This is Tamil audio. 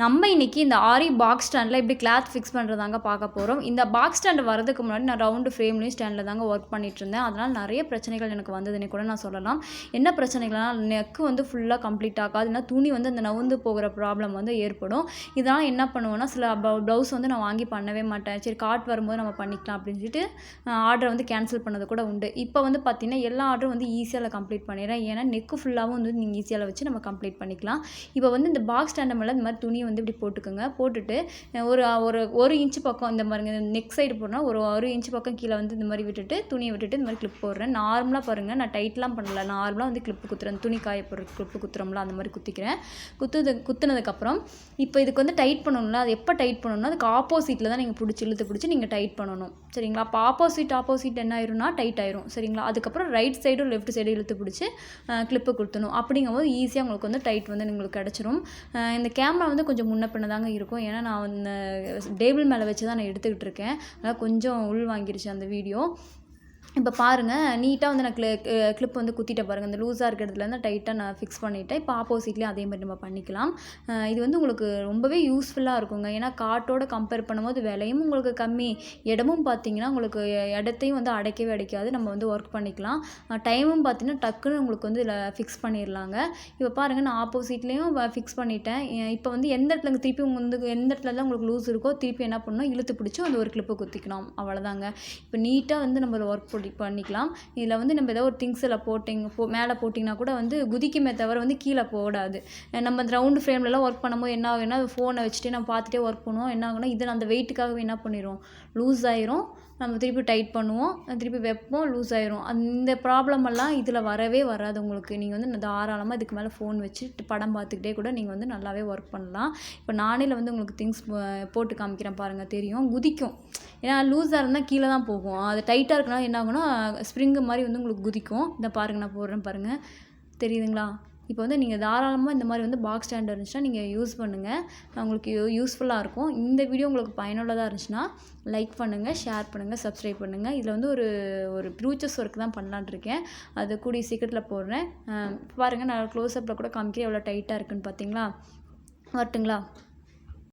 நம்ம இன்றைக்கி இந்த ஆரி பாக்ஸ் ஸ்டாண்டில் இப்படி கிளாத் ஃபிக்ஸ் பண்ணுறதாங்க பார்க்க போகிறோம் இந்த பாக்ஸ் ஸ்டாண்டு வரதுக்கு முன்னாடி நான் ரவுண்டு ஃப்ரேம்லேயும் ஸ்டாண்டில் தாங்க ஒர்க் பண்ணிட்டு இருந்தேன். அதனால் நிறைய பிரச்சனைகள் எனக்கு வந்ததுன்னு கூட நான் சொல்லலாம். என்ன பிரச்சனைகள்னா நெக்கு வந்து ஃபுல்லாக கம்ப்ளீட் ஆகாது. இல்லைனா துணி வந்து அந்த நவுந்து போகிற ப்ராப்ளம் வந்து ஏற்படும். இதனால் என்ன பண்ணுவேன்னா சில ப்ளவுஸ் வந்து நான் வாங்கி பண்ணவே மாட்டேன். சரி காட் வரும்போது நம்ம பண்ணிக்கலாம் அப்படின்னு சொல்லிட்டு ஆர்டரை வந்து கேன்சல் பண்ணது கூட உண்டு. இப்போ வந்து பார்த்திங்கன்னா எல்லா ஆர்டரும் வந்து ஈஸியாக கம்ப்ளீட் பண்ணிடுறேன். ஏன்னா நெக்கு ஃபுல்லாகவும் வந்து நீங்கள் ஈஸியாக வச்சு நம்ம கம்ப்ளீட் பண்ணிக்கலாம். இப்போ வந்து இந்த பாக்ஸ் ஸ்டாண்டை மேலே இந்த மாதிரி துணி துணியை வந்து இப்படி போட்டுக்கோங்க. போட்டுட்டு ஒரு ஒரு ஒரு இன்ச்சு பக்கம் இந்த மாதிரிங்க நெக் சைடு போடணும் ஒரு ஒரு இன்ச்சு பக்கம் கீழே வந்து இந்த மாதிரி விட்டுட்டு துணியை விட்டுட்டு இந்த மாதிரி கிளிப் போடுறேன். நார்மலாக பாருங்கள் நான் டைட்லாம் பண்ணல. நார்மலாக வந்து கிளிப்பு குத்துறேன். துணி காய போடுற கிளிப்பு குத்துறோம்ல அந்த மாதிரி குத்திக்கிறேன். குத்துது குத்துனதுக்கப்புறம் இப்போ இதுக்கு வந்து டைட் பண்ணணும்ல அது எப்போ டைட் பண்ணணும்னா அதுக்கு ஆப்போசிட்டில் தான் நீங்கள் பிடிச்சி இழுத்து பிடிச்சி நீங்கள் டைட் பண்ணணும். சரிங்களா? அப்போ ஆப்போசிட் ஆப்போசிட் என்ன ஆயிரும்னா டைட் ஆயிரும். சரிங்களா? அதுக்கப்புறம் ரைட் சைடும் லெஃப்ட் சைடும் இழுத்து பிடிச்சி கிளிப்பு கொடுத்தணும் அப்படிங்கும்போது ஈஸியாக உங்களுக்கு வந்து டைட் வந்து உங்களுக்கு கிடச்சிரும். இந்த கேமரா வந்து கொஞ்சம் முன்ன பின்ன தாங்க இருக்கும். ஏன்னா நான் அந்த டேபிள் மேலே வச்சு தான் நான் எடுத்துக்கிட்டு இருக்கேன். அதனால் கொஞ்சம் உள் வாங்கிருச்சு அந்த வீடியோ. இப்போ பாருங்கள் நீட்டாக வந்து நான் கிளி கிளிப் வந்து குத்திட்டேன் பாருங்கள் இந்த லூஸாக இருக்கிறதுலேருந்து டைட்டாக நான் ஃபிக்ஸ் பண்ணிவிட்டேன் இப்போ ஆப்போசிட்லேயும் அதே மாதிரி நம்ம பண்ணிக்கலாம். இது வந்து உங்களுக்கு ரொம்பவே யூஸ்ஃபுல்லாக இருக்குங்க. ஏன்னா காட்டோட கம்பேர் பண்ணும்போது விலையும் உங்களுக்கு கம்மி. இடமும் பார்த்தீங்கன்னா உங்களுக்கு இடத்தையும் வந்து அடைக்கவே அடைக்காது. நம்ம வந்து ஒர்க் பண்ணிக்கலாம். டைமும் பார்த்தீங்கன்னா டக்குன்னு உங்களுக்கு வந்து இதில் ஃபிக்ஸ் பண்ணிடலாங்க. இப்போ பாருங்கள் நான் ஆப்போசிட்லேயும் ஃபிக்ஸ் பண்ணிட்டேன். இப்போ வந்து எந்த இடத்துல திருப்பி வந்து எந்த இடத்துல தான் உங்களுக்கு லூஸ் இருக்கோ திருப்பி என்ன பண்ணணும்? இழுத்து பிடிச்சி அந்த ஒரு கிளிப்பை குத்திக்கணும். அவ்வளோதாங்க இப்போ நீட்டாக வந்து நம்ம ஒர்க் பண்ணி பண்ணிக்கலாம். இதில் வந்து நம்ம ஏதோ ஒரு திங்ஸில் போட்டிங்க போ மேலே போட்டிங்கன்னா கூட வந்து குதிக்குமே தவிர வந்து கீழே போடாது. நம்ம அந்த ரவுண்டு ஃப்ரேம்லலாம் ஒர்க் பண்ணும்போது என்ன ஆகுன்னா ஃபோனை வச்சுட்டு நம்ம பார்த்துட்டே ஒர்க் பண்ணுவோம். என்ன ஆகுனா இது அந்த வெயிட்டுக்காகவே என்ன பண்ணிடும் லூஸ் ஆயிரும். நம்ம திருப்பி டைட் பண்ணுவோம். திருப்பி வைப்போம் லூஸ் ஆயிரும். அந்த ப்ராப்ளம் எல்லாம் இதில் வரவே வராது உங்களுக்கு. நீங்கள் வந்து தாராளமாக இதுக்கு மேலே ஃபோன் வச்சு படம் பார்த்துக்கிட்டே கூட நீங்கள் வந்து நல்லாவே ஒர்க் பண்ணலாம். இப்போ நானே வந்து உங்களுக்கு திங்ஸ் போட்டு காமிக்கிறேன் பாருங்கள் தெரியும். குதிக்கும். ஏன்னா லூஸாக இருந்தால் கீழே தான் போகும். அது டைட்டாக இருக்குன்னா என்ன ஆகுனா ஸ்ப்ரிங்கு மாதிரி வந்து உங்களுக்கு குதிக்கும். இந்த பாருங்கள் நான் போடுறேன் பாருங்கள் தெரியுதுங்களா? இப்போ வந்து நீங்கள் தாராளமாக இந்த மாதிரி வந்து பாக்ஸ் ஸ்டாண்ட் இருந்துச்சுன்னா நீங்கள் யூஸ் பண்ணுங்கள் உங்களுக்கு யூஸ்ஃபுல்லாக இருக்கும். இந்த வீடியோ உங்களுக்கு பயனுள்ளதாக இருந்துச்சுன்னா லைக் பண்ணுங்கள் ஷேர் பண்ணுங்கள் சப்ஸ்கிரைப் பண்ணுங்கள் இதில் வந்து ஒரு ஒரு ப்ரூச்சஸ் ஒர்க் தான் பண்ணலான் இருக்கேன். அது கூடிய சீக்கிரத்தில் போடுறேன். பாருங்கள் நான் க்ளோஸ்அப்பில் கூட காமிக்கிறேன். எவ்வளோ டைட்டாக இருக்குன்னு பார்த்தீங்களா வரட்டுங்களா?